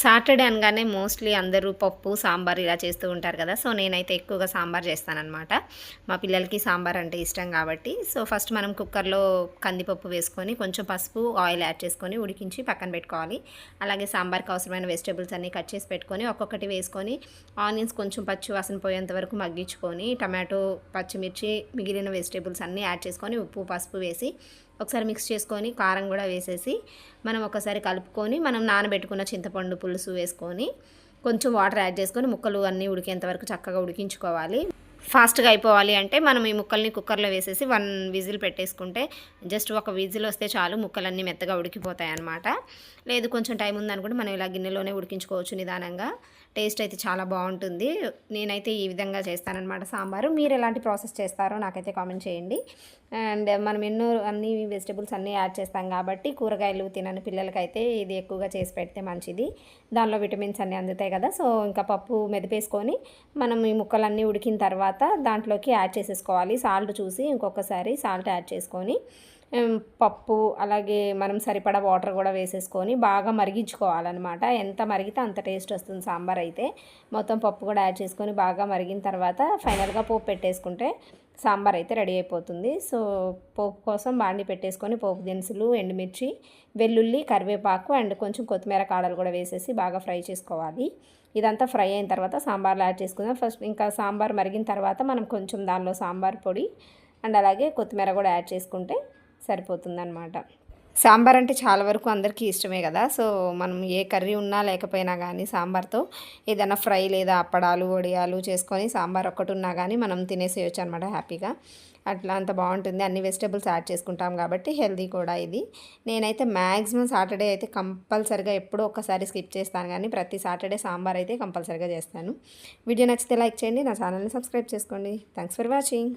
Saturday అనగానే mostly అందరూ పప్పు సాంబార్ ఇలా చేస్తూ ఉంటారు కదా. సో నేనైతే ఎక్కువగా సాంబార్ చేస్తానన్నమాట. మా పిల్లలకి సాంబార్ అంటే ఇష్టం కాబట్టి. సో ఫస్ట్ మనం కుక్కర్లో కందిపప్పు వేసుకొని కొంచెం పసుపు ఆయిల్ యాడ్ చేసుకొని ఉడికించి పక్కన పెట్టుకోవాలి. అలాగే సాంబార్కి అవసరమైన వెజిటేబుల్స్ అన్నీ కట్ చేసి పెట్టుకొని ఒక్కొక్కటి వేసుకొని ఆనియన్స్ కొంచెం పచ్చి వాసన పోయేంత వరకు మగ్గించుకొని టమాటో పచ్చిమిర్చి మిగిలిన వెజిటేబుల్స్ అన్నీ యాడ్ చేసుకొని ఉప్పు పసుపు వేసి ఒకసారి మిక్స్ చేసుకొని కారం కూడా వేసేసి మనం ఒకసారి కలుపుకొని మనం నానబెట్టుకున్న చింతపండు పులుసు వేసుకొని కొంచెం వాటర్ యాడ్ చేసుకొని ముక్కలు అన్నీ ఉడికేంత వరకు చక్కగా ఉడికించుకోవాలి. ఫాస్ట్గా అయిపోవాలి అంటే మనం ఈ ముక్కల్ని కుక్కర్లో వేసేసి వన్ విజిల్ పెట్టేసుకుంటే జస్ట్ ఒక విజిల్ వస్తే చాలు ముక్కలన్నీ మెత్తగా ఉడికిపోతాయి అన్నమాట లేదు కొంచెం టైం ఉందనుకుంటే మనం ఇలా గిన్నెలోనే ఉడికించుకోవచ్చు నిదానంగా. టేస్ట్ అయితే చాలా బాగుంటుంది. నేనైతే ఈ విధంగా చేస్తానన్నమాట సాంబారు. మీరు ఎలాంటి ప్రాసెస్ చేస్తారో నాకైతే కామెంట్ చేయండి. అండ్ మనం ఎన్నో అన్ని వెజిటబుల్స్ అన్నీ యాడ్ చేస్తాం కాబట్టి కూరగాయలు తినని పిల్లలకైతే ఇది ఎక్కువగా చేసి పెడితే మంచిది. దానిలో విటమిన్స్ అన్నీ అందుతాయి కదా. సో ఇంకా పప్పు మెదిపేసుకొని మనం ఈ ముక్కలన్నీ ఉడికిన తర్వాత తర్వాత దాంట్లోకి యాడ్ చేసేసుకోవాలి. సాల్ట్ చూసి ఇంకొకసారి సాల్ట్ యాడ్ చేసుకొని పప్పు అలాగే మనం సరిపడా వాటర్ కూడా వేసేసుకొని బాగా మరిగించుకోవాలన్నమాట. ఎంత మరిగితే అంత టేస్ట్ వస్తుంది సాంబార్ అయితే. మొత్తం పప్పు కూడా యాడ్ చేసుకొని బాగా మరిగిన తర్వాత ఫైనల్గా పోపు పెట్టేసుకుంటే సాంబార్ అయితే రెడీ అయిపోతుంది. సో పోపు కోసం బాండి పెట్టేసుకొని పోపు దినుసులు ఎండుమిర్చి వెల్లుల్లి కరివేపాకు అండ్ కొంచెం కొత్తిమీర కాడలు కూడా వేసేసి బాగా ఫ్రై చేసుకోవాలి. ఇదంతా ఫ్రై అయిన తర్వాత సాంబార్లో యాడ్ చేసుకుందాం. ఫస్ట్ ఇంకా సాంబార్ మరిగిన తర్వాత మనం కొంచెం దానిలో సాంబార్ పొడి అండ్ అలాగే కొత్తిమీర కూడా యాడ్ చేసుకుంటే సరిపోతుందనమాట సాంబార్ అంటే చాలా వరకు అందరికీ ఇష్టమే కదా. సో మనం ఏ కర్రీ ఉన్నా లేకపోయినా కానీ సాంబార్తో ఏదైనా ఫ్రై లేదా అప్పడాలు వడియాలు చేసుకొని సాంబార్ ఒక్కటి ఉన్నా కానీ మనం తినేసేయచ్చు అనమాట హ్యాపీగా. అట్లా అంత బాగుంటుంది. అన్ని వెజిటేబుల్స్ యాడ్ చేసుకుంటాం కాబట్టి హెల్దీ కూడా ఇది. నేనైతే మ్యాక్సిమం సాటర్డే అయితే కంపల్సరిగా ఎప్పుడో ఒక్కసారి స్కిప్ చేస్తాను కానీ ప్రతి సాటర్డే సాంబార్ అయితే కంపల్సరిగా చేస్తాను. వీడియో నచ్చితే లైక్ చేయండి. నా ఛానల్ని సబ్స్క్రైబ్ చేసుకోండి. Thanks for watching.